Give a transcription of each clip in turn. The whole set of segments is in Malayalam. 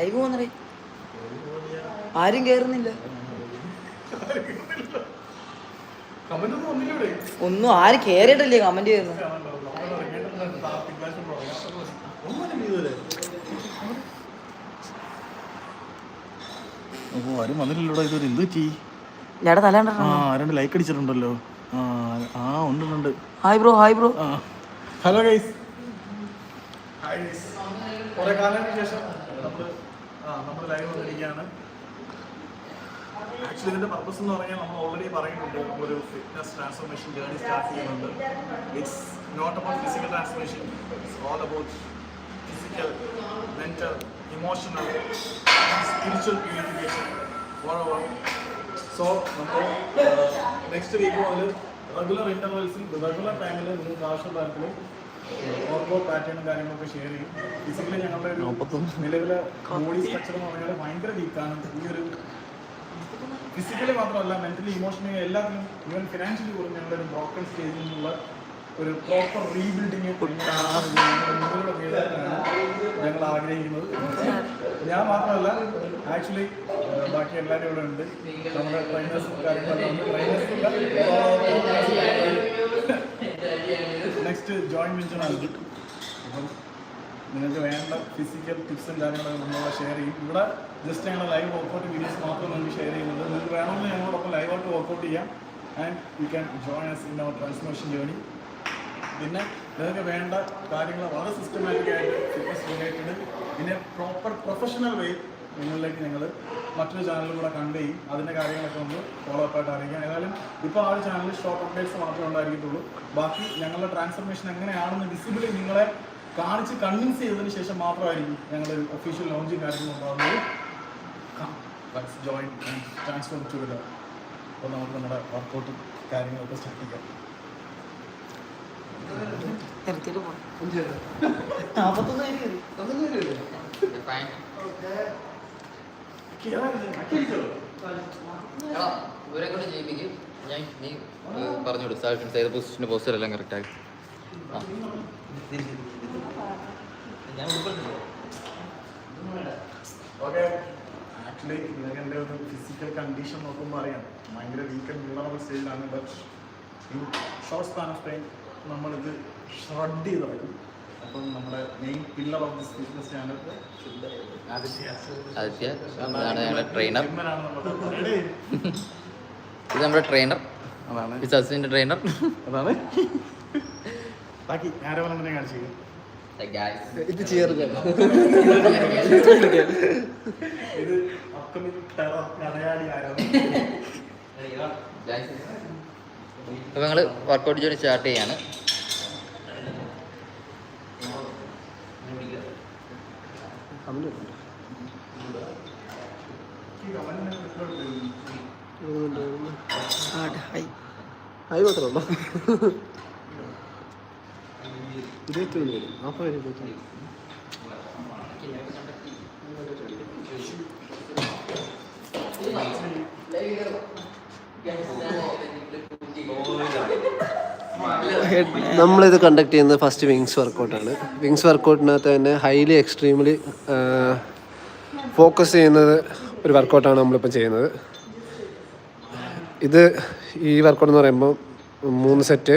ലൈവ് പോന്നറേ. ആരും കേറുന്നില്ല. ഒന്നും ആര് കേറിയിട്ടില്ലേ ഒന്നും ആരും കേറിയിട്ടല്ലേ കമന്റ് ചെയ്യുന്നു ആരും വന്നില്ലല്ലോടാ ഇതൊരു എന്ത് ലൈക്ക് അടിച്ചിട്ടുണ്ടല്ലോ. ആ ഉണ്ട് ഉണ്ട് hi bro hi bro hello guys hi guys കുറെ കാലത്തിന് ശേഷം ആ ആക്ച്വലി ഇതിന്റെ പർപ്പസ് എന്ന് പറഞ്ഞാൽ നമ്മൾ ഓൾറെഡി പറയുന്നുണ്ട് നമ്മളൊരു ഫിറ്റ്നസ് ട്രാൻസ്ഫോർമേഷൻ ജേർണി സ്റ്റാർട്ട് ചെയ്യുന്നുണ്ട്. It's not about physical transformation all about physical mental emotional spiritual purification so നമ്മൾ നെക്സ്റ്റ് വീക്ക് മുതൽ റെഗുലർ ഇന്റർവെൽസിൽ റെഗുലർ ടൈമിൽ നിങ്ങൾക്ക് ആവശ്യമുള്ള ഓർക്കോ പാറ്റേണും കാര്യങ്ങളൊക്കെ ഷെയർ ചെയ്യും. ഫിസിക്കലി ഞങ്ങളുടെ ഒരു നിലവിലെ ബോഡി സ്ട്രക്ചർ എന്ന് പറഞ്ഞാൽ ഭയങ്കര വീക്കാണ് ഈ ഒരു ഫിസിക്കലി മാത്രമല്ല മെന്റലി ഇമോഷണലി എല്ലാത്തിലും ഈവൻ ഫിനാൻഷ്യലി പോലും ഞങ്ങളുടെ ഒരു ബ്രോക്കൺ സ്റ്റേജിൽ നിന്നുള്ള ഒരു പ്രോപ്പർ റീബിൽഡിങ് ഞങ്ങൾ ആഗ്രഹിക്കുന്നത്. ഞാൻ മാത്രമല്ല ആക്ച്വലി ബാക്കി എല്ലാവരും ഇവിടെ ഉണ്ട്. നമ്മുടെ ട്രെയിനേഴ്സും കാര്യങ്ങളെല്ലാം നെക്സ്റ്റ് ജോയിൻ ആണ് അപ്പം നിങ്ങൾക്ക് വേണ്ട ഫിസിക്കൽ ടിപ്സും കാര്യങ്ങളൊക്കെ നമ്മളോട് ഷെയർ ചെയ്യും. ഇവിടെ ജസ്റ്റ് ഞങ്ങൾ ലൈവ് വർക്കൗട്ട് വീഡിയോസ് മാത്രം നമുക്ക് ഷെയർ ചെയ്യുന്നത്. നിങ്ങൾക്ക് വേണമെങ്കിൽ ഞങ്ങളോടൊപ്പം ലൈവായിട്ട് വർക്കൗട്ട് ചെയ്യാം. And you can join us in our transformation journey പിന്നെ നിങ്ങൾക്ക് വേണ്ട കാര്യങ്ങൾ വളരെ സിസ്റ്റമാറ്റിക് ആയിട്ട് ഫിറ്റ്നസ് റിലേറ്റഡ് പിന്നെ പ്രോപ്പർ പ്രൊഫഷണൽ വേ നിങ്ങളിലേക്ക് നിങ്ങൾ മറ്റൊരു ചാനലിൽ കൂടെ കണ്ട് ചെയ്യും. അതിന്റെ കാര്യങ്ങളൊക്കെ ഒന്ന് ഫോളോ അപ്പ് ആയിട്ട് അറിയിക്കാം. ഏതായാലും ഇപ്പോൾ ആ ഒരു ചാനലിൽ ഷോർട്ട് അപ്ഡേറ്റ്സ് മാത്രമേ ഉണ്ടായിരിക്കത്തുള്ളൂ. ബാക്കി ഞങ്ങളുടെ ട്രാൻസ്ഫർമേഷൻ എങ്ങനെയാണെന്ന് വിസിബിളി നിങ്ങളെ കാണിച്ച് കൺവിൻസ് ചെയ്തതിന് ശേഷം മാത്രമായിരിക്കും ഞങ്ങൾ ഒഫീഷ്യൽ ലോഞ്ചും കാര്യങ്ങളും ഉണ്ടാകുന്നത് ജോയിൻ ട്രാൻസ്ഫോം അപ്പോൾ നമുക്ക് നമ്മുടെ വർക്കൗട്ടും കാര്യങ്ങളൊക്കെ സ്റ്റാർട്ട് ചെയ്യാം. നിർത്തിയിട്ട് പോ എടാ, ഇവരെ കൊണ്ട് ചെയ്യിപ്പിക്കും ഞാൻ നീ പറഞ്ഞു കൊടുത്തു സാൽഫിൻസ് ഏത് പൊസിഷന്റെ പോസ്റ്റർ എല്ലാം കറക്റ്റ് ആയി ആ ഓക്കെ ആക്ച്വലി എന്റെ ഒരു ഫിസിക്കൽ കണ്ടീഷൻ നോക്കുമ്പോൾ അറിയാം. ഭയങ്കര വീക്ക് വിളറബിൾ സ്റ്റേജിലാണ് but in short span of time നമ്മളിത് ഷ്രഡ് ചെയ്ത് കളയും അപ്പം നമ്മുടെ main pillar of this business channel Aditya. ഇതാണ് ഞങ്ങളുടെ ട്രെയിനർ ഇത് നമ്മുടെ ട്രെയിനർ അതാണ്. ട്രെയിനർ അതാണ്. ബാക്കി ആരോ തന്നെ കാണിച്ചു ഇത് ചേർക്ക ഇത് അപ്കമിങ് ആരോ അപ്പോൾ ഞങ്ങൾ വർക്കൗട്ട് ജോലി സ്റ്റാർട്ട് ചെയ്യാണ്. ഹായ് ഹായ് മാത്രമല്ല ഇരുപത്തി ഒന്ന് പേര് നാൽപ്പത് പേര് ഇരുപത്തി ഒന്ന് നമ്മളിത് കണ്ടക്ട് ചെയ്യുന്നത് ഫസ്റ്റ് വിങ്സ് വർക്കൗട്ടാണ് വിങ്സ് വർക്കൗട്ടിനകത്ത് തന്നെ ഹൈലി എക്സ്ട്രീംലി ഫോക്കസ് ചെയ്യുന്നത് ഒരു വർക്കൗട്ടാണ് നമ്മളിപ്പോൾ ചെയ്യുന്നത്. ഇത് ഈ വർക്കൗട്ട് എന്ന് പറയുമ്പോൾ മൂന്ന് സെറ്റ്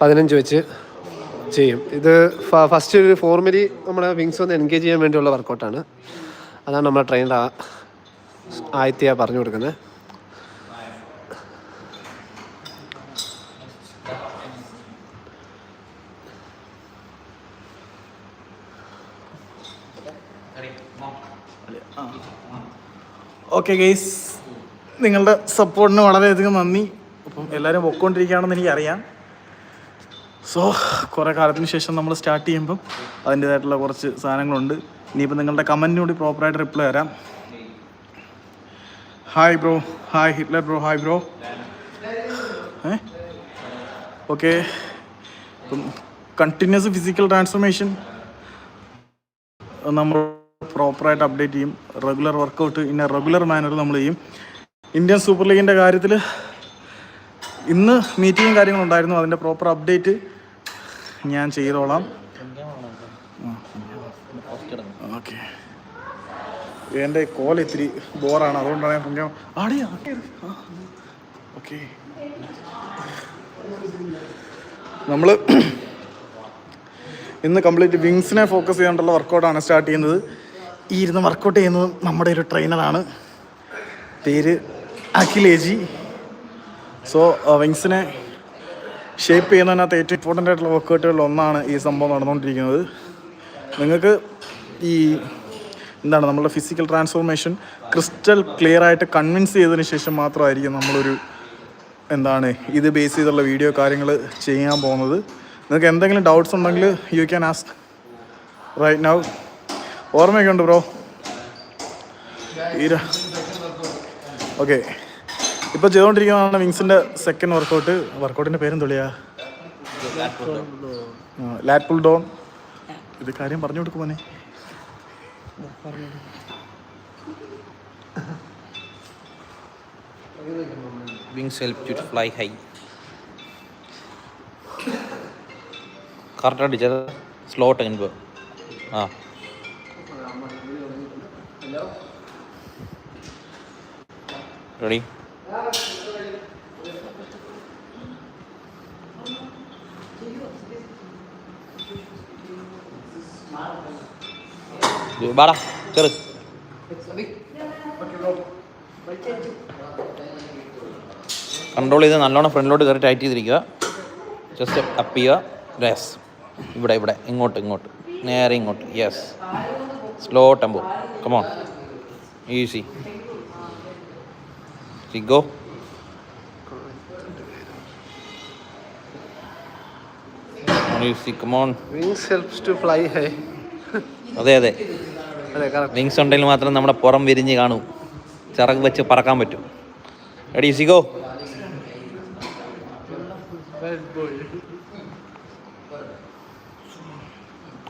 പതിനഞ്ച് വെച്ച് ചെയ്യും. ഇത് ഫസ്റ്റ് ഒരു ഫോർമലി നമ്മുടെ വിങ്സ് ഒന്ന് എൻഗേജ് ചെയ്യാൻ വേണ്ടിയുള്ള വർക്കൗട്ടാണ് അതാണ് നമ്മുടെ ട്രെയിനർ ആയിത്തിയാണ് പറഞ്ഞു കൊടുക്കുന്നത്. ഓക്കെ ഗെയ്സ് നിങ്ങളുടെ സപ്പോർട്ടിന് വളരെയധികം നന്ദി. അപ്പം എല്ലാവരും പൊക്കോണ്ടിരിക്കുകയാണെന്ന് എനിക്കറിയാം. സോ കുറേ കാലത്തിന് ശേഷം നമ്മൾ സ്റ്റാർട്ട് ചെയ്യുമ്പം അതിന്റേതായിട്ടുള്ള കുറച്ച് സാധനങ്ങളുണ്ട്. ഇനിയിപ്പോൾ നിങ്ങളുടെ കമന്റിനോട് പ്രോപ്പറായിട്ട് റിപ്ലൈ തരാം. Hi bro hi Hitler bro hi bro ഏ? ഓക്കെ ഇപ്പം കണ്ടിന്യൂസ് ഫിസിക്കൽ ട്രാൻസ്ഫോർമേഷൻ നമ്മൾ പ്രോപ്പറായിട്ട് അപ്ഡേറ്റ് ചെയ്യും. റെഗുലർ വർക്കൗട്ട് എ റെഗുലർ മാനറിൽ നമ്മൾ ചെയ്യും. ഇന്ത്യൻ സൂപ്പർ ലീഗിന്റെ കാര്യത്തിൽ ഇന്ന് മീറ്റിങ്ങും കാര്യങ്ങളുണ്ടായിരുന്നു അതിന്റെ പ്രോപ്പർ അപ്ഡേറ്റ് ഞാൻ ചെയ്തോളാം. ഓക്കെ എന്റെ കോൽ ഇത്തിരി ബോറാണ് അതുകൊണ്ടാണ് ഞാൻ പുണ്യം ആടിയാ ഓക്കെ നമ്മൾ ഇന്ന് കംപ്ലീറ്റ് വിങ്സിനെ ഫോക്കസ് ചെയ്യാണ്ടുള്ള വർക്കൗട്ടാണ് സ്റ്റാർട്ട് ചെയ്യുന്നത്. ഈ ഇരുന്ന് വർക്കൗട്ട് ചെയ്യുന്നത് നമ്മുടെ ഒരു ട്രെയിനറാണ് പേര് അഖിലേജി. സോ വിങ്സിനെ ഷേപ്പ് ചെയ്യുന്നതിനകത്ത് ഏറ്റവും ഇമ്പോർട്ടന്റ് ആയിട്ടുള്ള വർക്കൗട്ടുകളിൽ ഒന്നാണ് ഈ സംഭവം നടന്നുകൊണ്ടിരിക്കുന്നത്. നിങ്ങൾക്ക് ഈ എന്താണ് നമ്മളുടെ ഫിസിക്കൽ ട്രാൻസ്ഫോർമേഷൻ ക്രിസ്റ്റൽ ക്ലിയർ ആയിട്ട് കൺവിൻസ് ചെയ്തതിന് ശേഷം മാത്രമായിരിക്കും നമ്മളൊരു എന്താണ് ഇത് ബേസ് ചെയ്തുള്ള വീഡിയോ കാര്യങ്ങൾ ചെയ്യാൻ പോകുന്നത്. നിങ്ങൾക്ക് എന്തെങ്കിലും ഡൗട്ട്സ് ഉണ്ടെങ്കിൽ you can ask right now ഓർമ്മയൊക്കെ ഉണ്ട് ബ്രോ ഈര ഓക്കെ. ഇപ്പോൾ ചെയ്തുകൊണ്ടിരിക്കുന്നതാണ് വിങ്സിന്റെ സെക്കൻഡ് വർക്കൗട്ട് വർക്കൗട്ടിന്റെ പേര് തൊളിയാ ലാറ്റ് പുൾ ഡോൺ ഇത് കാര്യം പറഞ്ഞു കൊടുക്കും മോനെ. Wings help to fly high correct അടിച്ചത് സ്ലോട്ട് ആ. റെഡി ബാടാ കയറ് കൺട്രോൾ ചെയ്ത് നല്ലോണം ഫ്രണ്ടിലോട്ട് കയറി ടൈറ്റ് ചെയ്തിരിക്കുക. ജസ്റ്റ് അപ്പ് ചെയ്യുക യെസ് ഇവിടെ ഇവിടെ. ഇങ്ങോട്ട് ഇങ്ങോട്ട്. നേരെ ഇങ്ങോട്ട് yes slow tempo come on easy go easy come on wings helps to fly high അതെ അതെ. അതെ വിങ്സ് ഉണ്ടെങ്കിൽ മാത്രം നമ്മുടെ പുറം വിരിഞ്ഞ് കാണൂ. ചിറക് വെച്ച് പറക്കാൻ പറ്റും. എടി സിഗോ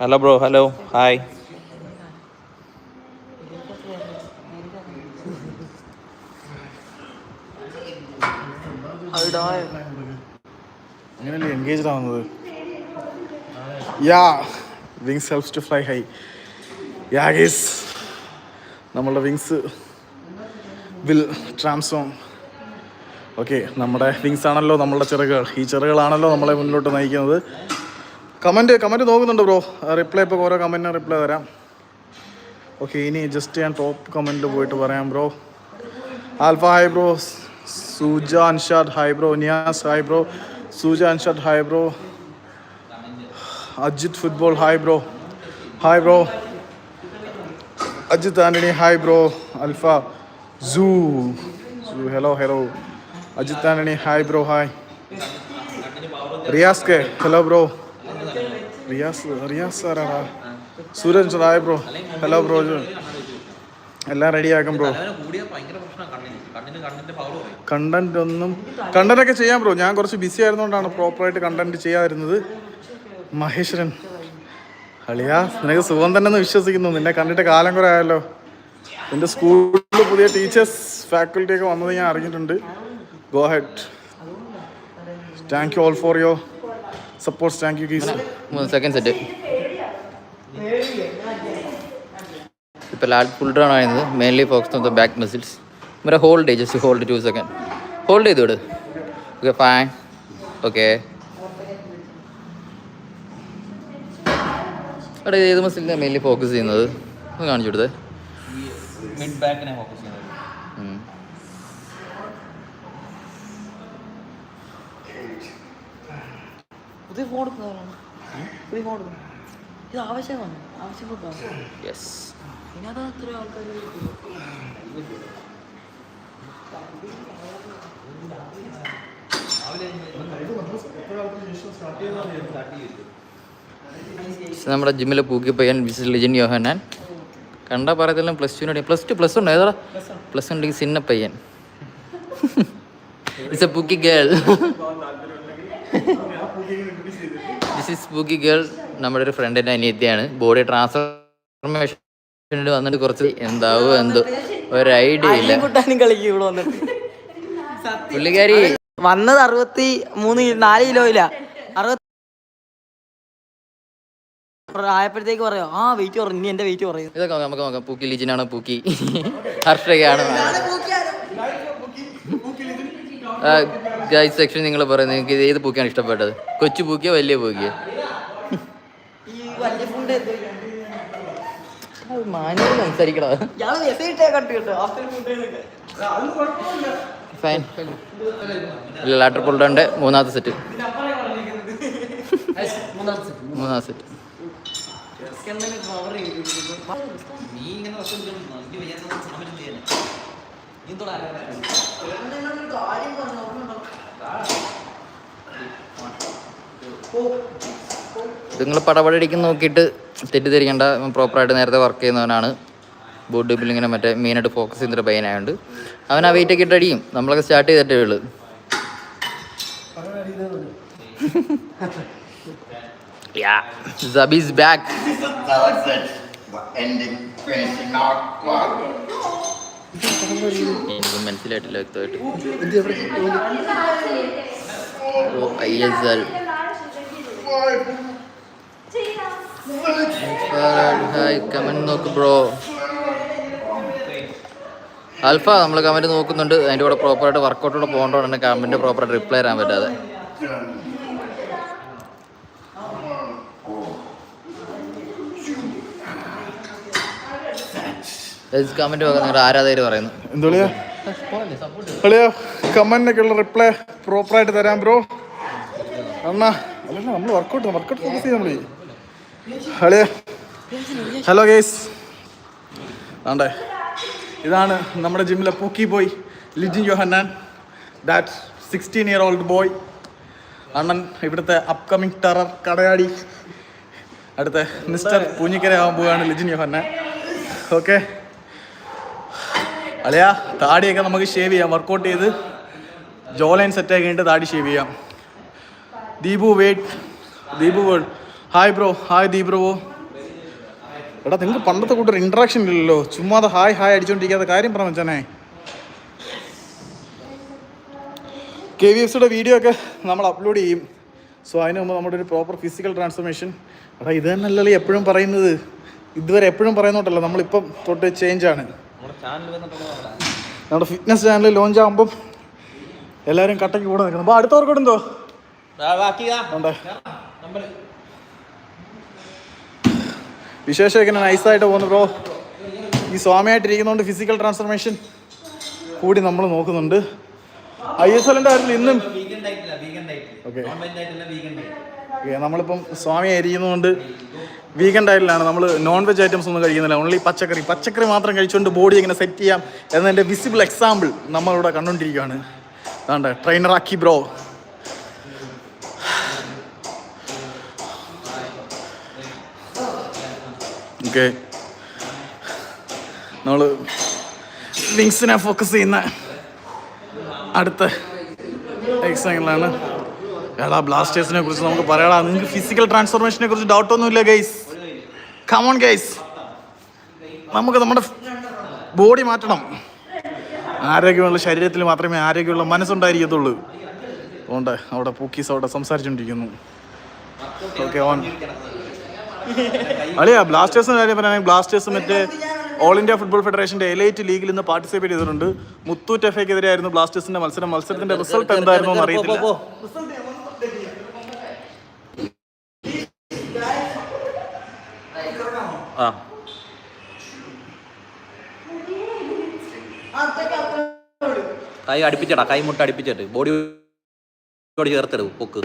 ഹലോ ബ്രോ ഹലോ ഹായ് ആവുന്നത്? Yeah wings helps to fly high yeah guys നമ്മളുടെ വിങ്സ് വിൽ ട്രാൻസ്ഫോം ഓക്കെ നമ്മുടെ വിങ്സ് ആണല്ലോ നമ്മളുടെ ചിറകുകൾ. ഈ ചിറകുകളാണല്ലോ നമ്മളെ മുന്നോട്ട് നയിക്കുന്നത്. കമന്റ് കമന്റ് നോക്കുന്നുണ്ട് ബ്രോ റിപ്ലൈ ഇപ്പോൾ ഓരോ കമന്റിനും റിപ്ലൈ തരാം. ഓക്കെ ഇനി ജസ്റ്റ് ഞാൻ ടോപ്പ് കമന്റിൽ പോയിട്ട് പറയാം bro Alpha hi bro Suja Anshad hi bro bro. Niyas hi bro bro. Suja Anshad hi bro bro. Ajith football hi bro. Hi Ajith Antony hi bro. Alpha. സൂ. സൂ hello hello. Ajith Antony hi bro hi. Riyas K hello bro. Riyas Riyas സാറാടാ Sooraj hi bro. Hello bro. എല്ലാം റെഡിയാക്കും ബ്രോ. കണ്ടന്റ് ഒന്നും കണ്ടന്റ് ഒക്കെ ചെയ്യാൻ ബ്രോ ഞാൻ കുറച്ച് ബിസി ആയിരുന്നോണ്ടാണ് പ്രോപ്പറായിട്ട് കണ്ടന്റ് ചെയ്യാതിരുന്നത്. മഹേശ്വരൻ. അളിയാ നിനക്ക് സുഖം തന്നെ എന്ന് വിശ്വസിക്കുന്നു. നിന്നെ കണ്ടിട്ട് കാലം കുറെ ആയല്ലോ. എന്റെ സ്കൂളിൽ പുതിയ ടീച്ചേഴ്സ് ഫാക്കൽറ്റി ഒക്കെ വന്നത് ഞാൻ അറിഞ്ഞിട്ടുണ്ട്. Go ahead thank you all for your support thank you guys second set ഇപ്പോൾ ലാൽ ഫുൾ ഡൗൺ ആയിരുന്നത്. Mainly focus on the back muscles ഇവരെ ഹോൾഡ് ചെയ്ത് just hold two second hold ചെയ്ത് വിട്. ഓക്കെ ഫൈൻ ഓക്കെ അവിടെ ഏത് മസിലിനാണ് മെയിൻലി ഫോക്കസ് ചെയ്യുന്നത്? ഒന്ന് കാണിച്ചു കൊടുത്തേ. മിഡ് ബാക്കിനെ ഫോക്കസ് ചെയ്യുന്നത്. പുതിയ ഫോൺ എടുക്കുന്നവരാണ് പുതിയ ഫോൺ എടുക്കുന്നു ഇത് ആവശ്യമാണ്. ആവശ്യപ്പെട്ടാണ് യെസ് ഇതിനകത്ത് എത്ര ആൾക്കാർ നമ്മുടെ ജിമ്മിലെ പൂക്കി പയ്യൻ വിസിറ്റ് ലിജൻ യോഹനാൻ കണ്ട പറയത്തില്ല പ്ലസ് ടുവിനോട് പ്ലസ് ടു പ്ലസ് ഉണ്ട് ഏതാ പ്ലസ് ഉണ്ടെങ്കിൽ സിന്ന പയ്യൻ. It's a pookie girl this is pookie girl നമ്മുടെ ഒരു ഫ്രണ്ടിന്റെ അനിയത്തിയാണ്. ബോഡി ട്രാൻസ്ഫർമേഷൻ വന്നിട്ട് കുറച്ച് എന്താവോ എന്തോ. ഒരു ഐഡിയ ഇല്ല. കുട്ടാനും കളിക്കും ഇവിടെ വന്നിട്ട്. പുള്ളിക്കാരി വന്നത് അറുപത്തി മൂന്ന് നാല് കിലോ ഇല്ല. അറുപത്തി ആയപ്പോഴത്തേക്ക് പറയോ ആ വെയിറ്റ് കുറഞ്ഞു ഇനി എന്റെ വെയിറ്റ് കുറയും. ഇതൊക്കെ നമുക്ക് നോക്കാം. പൂക്കി ലിജിനാണ് പൂക്കി? ഹർഷകയാണ് ഗൈസ് സെക്ഷൻ നിങ്ങൾ പറയുന്നത് നിങ്ങൾക്ക് ഏത് പൂക്കിയാണ് ഇഷ്ടപ്പെട്ടത്? കൊച്ചു പൂക്കിയോ വലിയ പൂക്കിയോ? ഈ വലിയ മാനുവൽ സംസാരിക്കണോ ഫൈൻ. ഇല്ല ലാറ്റർ പൊള്ളുണ്ട് മൂന്നാമത്തെ സെറ്റ്. മൂന്നാമത്തെ സെറ്റ് നിങ്ങൾ പടപടടിക്കുന്ന നോക്കിയിട്ട് തെറ്റിദ്ധരിക്കേണ്ട പ്രോപ്പറായിട്ട് നേരത്തെ വർക്ക് ചെയ്യുന്നവനാണ്. ബോഡി ബിൽഡിങ്ങിനെ മറ്റേ മെയിനായിട്ട് ഫോക്കസ് ചെയ്യുന്നൊരു പയ്യനായതുകൊണ്ട് അവൻ ആ വെയിറ്റ് ഒക്കെ ഇട്ട് അടിയും. നമ്മളൊക്കെ സ്റ്റാർട്ട് ചെയ്തിട്ടേ ഉള്ളൂ. മനസ്സിലായിട്ടില്ല ഹായ് കമന്റ് നോക്ക് ബ്രോ ആൽഫ നമ്മൾ കമന്റ് നോക്കുന്നുണ്ട്. അതിന്റെ കൂടെ പ്രോപ്പറായിട്ട് വർക്കൗട്ടോടെ പോകേണ്ടതാണ് കമന്റ് പ്രോപ്പറായിട്ട് റിപ്ലൈ തരാൻ പറ്റാതെ. കമന്റ് നിങ്ങളുടെ ആരാധകർ പറയുന്നു. എന്തോളിയോ? കമന്റിനൊക്കെ ഉള്ള റിപ്ലൈ പ്രോപ്പറായിട്ട് തരാം ബ്രോ അണ്ണാ അല്ല നമ്മൾ വർക്കൗട്ട് വർക്കൗട്ട് ഫോക്കസ് ചെയ്യാം അളിയാ. ഹലോ ഗേസ് ആണ്ടേ. ഇതാണ് നമ്മുടെ ജിമ്മിലെ pookie boy Lijin Johannan. That sixteen year old boy അണ്ണൻ ഇവിടുത്തെ അപ്കമിങ് ടെറർ കടയാടി. അടുത്ത മിസ്റ്റർ പൂഞ്ഞിക്കര ആവാൻ പോവുകയാണ് ലിജിൻ യോഹന്നാൻ ഓക്കെ അളിയാ താടിയൊക്കെ നമുക്ക് ഷേവ് ചെയ്യാം. വർക്കൗട്ട് ചെയ്ത് ജോലൈൻ സെറ്റ് ആക്കിയിട്ട് താടി ഷേവ് ചെയ്യാം. Deepu wait Deepu world hi bro hi Deep bro എടാ നിങ്ങൾക്ക് പണ്ടത്തെ കൂട്ടർ ഇൻട്രാക്ഷൻ ഇല്ലല്ലോ. ചുമ്മാതെ ഹായ് ഹായ് അടിച്ചോണ്ടിരിക്കാത്ത കാര്യം പറഞ്ഞു വെച്ചാനേ കെ വി എഫ്സിയുടെ വീഡിയോ ഒക്കെ നമ്മൾ അപ്ലോഡ് ചെയ്യും. സോ അതിന് മുമ്പ് നമ്മുടെ ഒരു പ്രോപ്പർ ഫിസിക്കൽ ട്രാൻസ്ഫോർമേഷൻ എടാ ഇത് തന്നെയല്ലേ എപ്പോഴും പറയുന്നത്. ഇതുവരെ എപ്പോഴും പറയുന്നോട്ടല്ല നമ്മളിപ്പം തൊട്ട് ചേഞ്ച് ആണ്. നമ്മുടെ ഫിറ്റ്നസ് ചാനൽ ലോഞ്ച് ആകുമ്പം എല്ലാവരും കട്ടയ്ക്ക് കൂടെ നിൽക്കണം. അപ്പോൾ അടുത്ത വർക്കൗട്ട് ഇങ്ങനെ നൈസായിട്ട് പോകുന്നു ബ്രോ ഈ സ്വാമിയായിട്ടിരിക്കുന്നതുകൊണ്ട് ഫിസിക്കൽ ട്രാൻസ്ഫർമേഷൻ കൂടി നമ്മൾ നോക്കുന്നുണ്ട്. ഐ എസ് എല്ലിന്റെ കാര്യത്തിൽ ഇന്നും ഓക്കെ ഓക്കെ നമ്മളിപ്പം സ്വാമി ആയിരിക്കുന്നതുകൊണ്ട് വീഗൻ ഡയറ്റിലാണ് നമ്മൾ നോൺ വെജ് ഐറ്റംസ് ഒന്നും കഴിക്കുന്നില്ല. ഓൺലി പച്ചക്കറി. പച്ചക്കറി മാത്രം കഴിച്ചുകൊണ്ട് ബോഡി എങ്ങനെ സെറ്റ് ചെയ്യാം എന്നതിന്റെ വിസിബിൾ എക്സാമ്പിൾ നമ്മളിവിടെ കണ്ടുകൊണ്ടിരിക്കുകയാണ് അതാണ്ട് ട്രെയിനർ ആക്കി ബ്രോ ഓക്കെ. നമ്മൾ വിങ്സിനെ ഫോക്കസ് ചെയ്യുന്ന അടുത്ത എക്സാമ്പിളാണ് എടാ ബ്ലാസ്റ്റേഴ്സിനെ കുറിച്ച് നമുക്ക് പറയാടാ. നിങ്ങൾക്ക് ഫിസിക്കൽ ട്രാൻസ്ഫോർമേഷനെ കുറിച്ച് ഡൗട്ടൊന്നുമില്ല ഗൈസ് കമോൺ ഗൈസ് നമുക്ക് നമ്മുടെ ബോഡി മാറ്റണം. ആരോഗ്യമുള്ള ശരീരത്തിൽ മാത്രമേ ആരോഗ്യമുള്ള മനസ്സുണ്ടായിരിക്കത്തുള്ളൂ. അതുകൊണ്ട് അവിടെ പൂക്കീസ് അവിടെ സംസാരിച്ചുകൊണ്ടിരിക്കുന്നു ഓക്കെ ഓൺ അളിയാ ബ്ലാസ്റ്റേഴ്സിന് കാര്യം പറയുകയാണെങ്കിൽ ബ്ലാസ്റ്റേഴ്സ് മറ്റേ ഓൾ ഇന്ത്യ ഫുട്ബോൾ ഫെഡറേഷന്റെ എലൈറ്റ് ലീഗിൽ ഇന്ന് പാർട്ടിസിപ്പേറ്റ് ചെയ്തിട്ടുണ്ട്. മുത്തൂറ്റ് എഫ് എക്കെതിരായിരുന്നു ബ്ലാസ്റ്റേഴ്സിന്റെ മത്സരം. മത്സരത്തിന്റെ റിസൾട്ട് എന്തായിരുന്നു എന്ന് അറിയത്തില്ല. ആ. കൈ അടുപ്പിച്ചടാ കൈ മുട്ട അടുപ്പിച്ചിട്ട്. ബോഡി ബോഡി ചേർത്തിടും പൊക്ക്.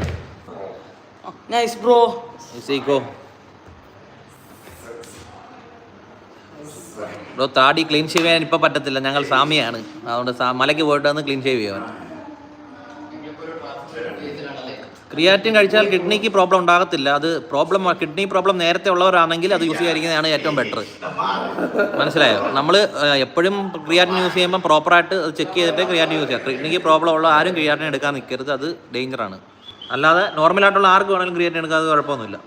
നൈസ് ബ്രോ സീക്കോ ബ്രോ താടി ക്ലീൻ ഷേവ് ചെയ്യാൻ ഇപ്പം പറ്റത്തില്ല. ഞങ്ങൾ സാമിയാണ് അതുകൊണ്ട് മലയ്ക്ക് പോയിട്ട് വന്ന് ക്ലീൻ ഷേവ് ചെയ്യാൻ ക്രിയാറ്റിൻ കഴിച്ചാൽ കിഡ്നിക്ക് പ്രോബ്ലം ഉണ്ടാകത്തില്ല. അത് പ്രോബ്ലം കിഡ്നി പ്രോബ്ലം നേരത്തെ ഉള്ളവരാണെങ്കിൽ അത് യൂസ് ചെയ്യാതിരിക്കുന്നതാണ് ഏറ്റവും ബെറ്റർ മനസ്സിലായോ? നമ്മൾ എപ്പോഴും ക്രിയാറ്റിൻ യൂസ് ചെയ്യുമ്പോൾ പ്രോപ്പറായിട്ട് അത് ചെക്ക് ചെയ്തിട്ട് ക്രിയാറ്റിൻ യൂസ് ചെയ്യാം. കിഡ്നിക്ക് പ്രോബ്ലം ഉള്ള ആരും ക്രിയാറ്റിൻ എടുക്കാൻ നിൽക്കരുത് അത് ഡേഞ്ചറാണ് അല്ലാതെ നോർമലായിട്ടുള്ള ആർക്ക് വേണമെങ്കിലും ക്രിയാറ്റിൻ എടുക്കാതെ കുഴപ്പമൊന്നുമില്ല.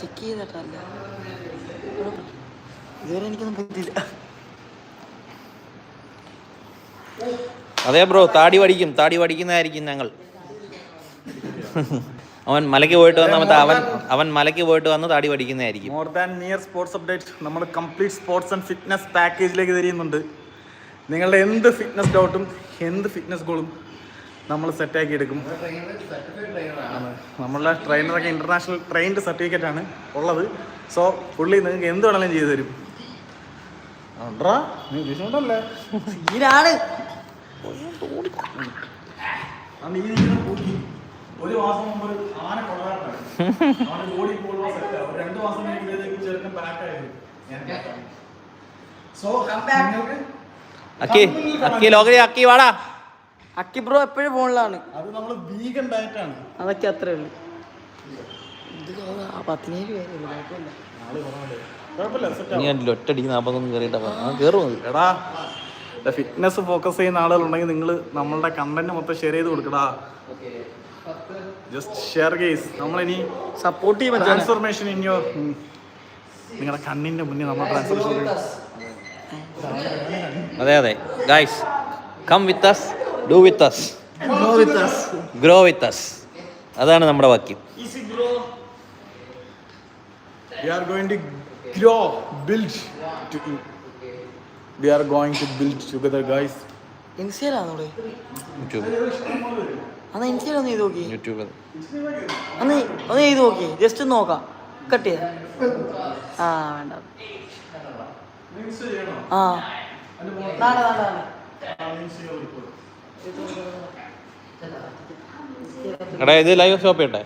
ചെക്ക് ചെയ്തിട്ടല്ല? ഇതുവരെ എനിക്കൊന്നും പറ്റില്ല അതെ ബ്രോ താടി പഠിക്കും താടി പഠിക്കുന്നതായിരിക്കും ഞങ്ങൾ. അവൻ മലയ്ക്ക് പോയിട്ട് വന്ന അവൻ അവൻ മലയ്ക്ക് പോയിട്ട് വന്ന് താടി പഠിക്കുന്നതായിരിക്കും more than near sports update നമ്മൾ കംപ്ലീറ്റ് സ്പോർട്സ് ആൻഡ് ഫിറ്റ്നസ് പാക്കേജിലേക്ക് തിരിയുന്നുണ്ട്. നിങ്ങളുടെ എന്ത് ഫിറ്റ്നസ് ഡൗട്ടും എന്ത് ഫിറ്റ്നസ് ഗോളും നമ്മൾ സെറ്റാക്കി എടുക്കും. നമ്മളുടെ ട്രെയിനറൊക്കെ ഇന്റർനാഷണൽ ട്രെയിൻഡ് സർട്ടിഫിക്കറ്റ് ആണ് ഉള്ളത്. സോ പുള്ളി നിങ്ങൾക്ക് എന്ത് വേണമെങ്കിലും ചെയ്തു തരും. ഉണ്ടോ? നീ ഉദ്ദേശിച്ചോണ്ടല്ലേ? ഇതിനാണ് അന്ന് ഈ ഇരിക്കുന്ന പൂക്കി ഒരു മാസം മുമ്പ് ആന ഓടി രണ്ട് മാസം ചെറുക്കൻ സോ അക്കി അക്കി ലോകരി അക്കി വാടാ. അക്കി ബ്രോ എപ്പോഴും ഫോണിലാണ്. അത് നമ്മൾ വീഗൻ ഡയറ്റ് ആണ്. അതൊക്കെ അത്രേ ഉള്ളൂ. പതിനേഴ് ഒറ്റടിക്ക് നാൽപ്പത്തൊന്ന് കയറിയിട്ടാ കയറും അത് എടാ ഫിറ്റ്നസ് ഫോക്കസ് ചെയ്യുന്ന ആളുകളുണ്ടെങ്കിൽ നിങ്ങൾ നമ്മളുടെ കണ്ടന്റ് മൊത്തം ഷെയർ ചെയ്ത് കൊടുക്കടാ. ജസ്റ്റ് ഷെയർ ഗെയ്സ് നമ്മളിനി സപ്പോർട്ട് ചെയ്യുമ്പോൾ ട്രാൻസ്ഫോർമേഷൻ ഇൻ യുവർ നിങ്ങളുടെ കണ്ണിന്റെ മുന്നിൽ നമ്മൾ ട്രാൻസ്ഫോർമേഷൻ അതെ അതെ. Guys come with us do with us grow with us അതാണ് നമ്മുടെ വാക്യം. We are going to grow, build. To, we are going to build together, guys. ഇൻസ്റ്റയിലാണോടെ യൂട്യൂബ് അന്ന് ഇൻസ്റ്റയിൽ ഒന്ന് ചെയ്ത് നോക്കി. യൂട്യൂബ് ഒന്ന് ഒന്ന് ചെയ്ത് നോക്കി. ജസ്റ്റ് ഒന്ന് നോക്കാം. കട്ട് ചെയ്ത. ആ വേണ്ട. ആ. നാളെ നാളെ എടാ ഇത് ലൈവ് ഷോപ്പ് ചെയ്യട്ടെ?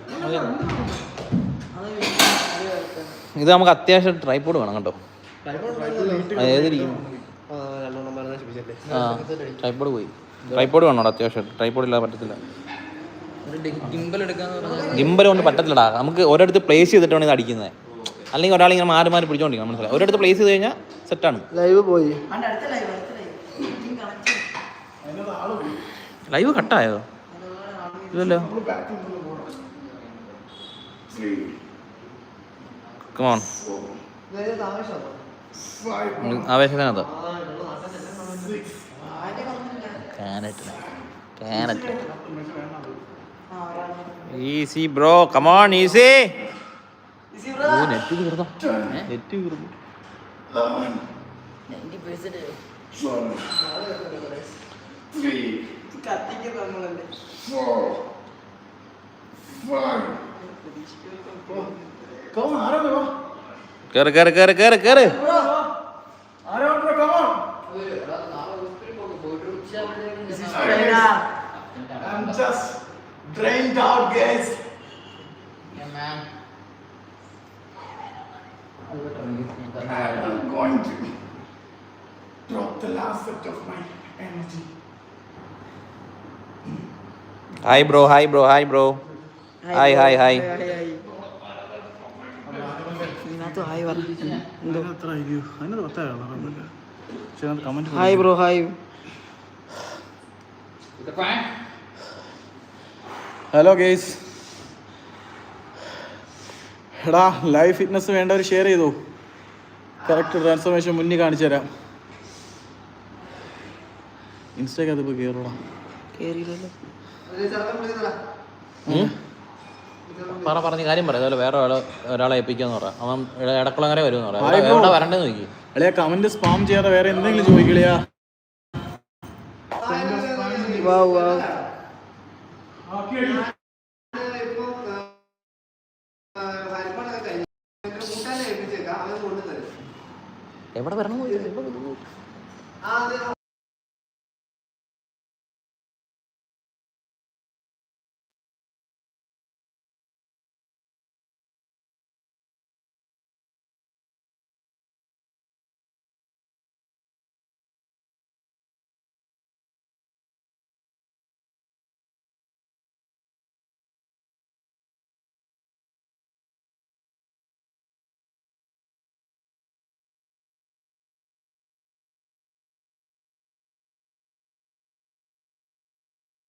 ഇത് നമുക്ക് അത്യാവശ്യം ട്രൈപോഡ് വേണം കേട്ടോ. ആ ട്രൈപ്പോഡ് പോയി. ട്രൈപോഡ് വേണോ അത്യാവശ്യം. ട്രൈപോഡ് ഇല്ലാതെ പറ്റത്തില്ല. ഗിംബൽ കൊണ്ട് പറ്റത്തില്ലടാ. നമുക്ക് ഒരിടത്ത് പ്ലേസ് ചെയ്തിട്ടാണ് ഇത് അടിക്കുന്നത് അല്ലെങ്കിൽ ഒരാൾ ഇങ്ങനെ മാറി മാറി പിടിച്ചോണ്ടിരിക്കണം മനസ്സിലായി? ഒരിടത്ത് പ്ലേസ് ചെയ്ത് കഴിഞ്ഞാൽ സെറ്റാണ് ലൈവ് പോയി. ലൈവ് കട്ടായോ? ഇതല്ലോ കമോൺ ആവേശത്തിനകത്ത്. കാനറ്റ് കാനറ്റ് easy bro come on easy net തീർന്നോ നെറ്റ് തീർന്നു Come on, കേറ് കേറ് കേറ് കേറ് കേറ് going to drop the last bit of my energy. Hi bro hi bro hi bro hi hi hi Hi hi bro hi hello guys എടാ ലൈവ് ഫിറ്റ്നസ് വേണ്ടവർ ഷെയർ ചെയ്തു? കറക്റ്റ് ട്രാൻസ്ഫോർമേഷൻ മുന്നിൽ കാണിച്ചു തരാം. ഇൻസ്റ്റയ്ക്ക് അതിപ്പോൾ കയറണം കേറിയില്ലല്ലോ. പറ പറഞ്ഞ കാര്യം പറയാം അതുപോലെ വേറെ ഒരാളെ ഒരാളെ ഏൽപ്പിക്കാന്ന് പറയാം അവൻ ഇടക്കുളങ്ങര വരുമെന്ന് പറയാം ഹായ് എവിടെ- ബ്രോ. എവിടെ വരണ്ടെന്ന് നോക്കി അളിയാ കമന്റ് സ്പാം ചെയ്യാതെ വേറെ എന്തെങ്കിലും ചോദിക്കളിയാ എവിടെ വരണം?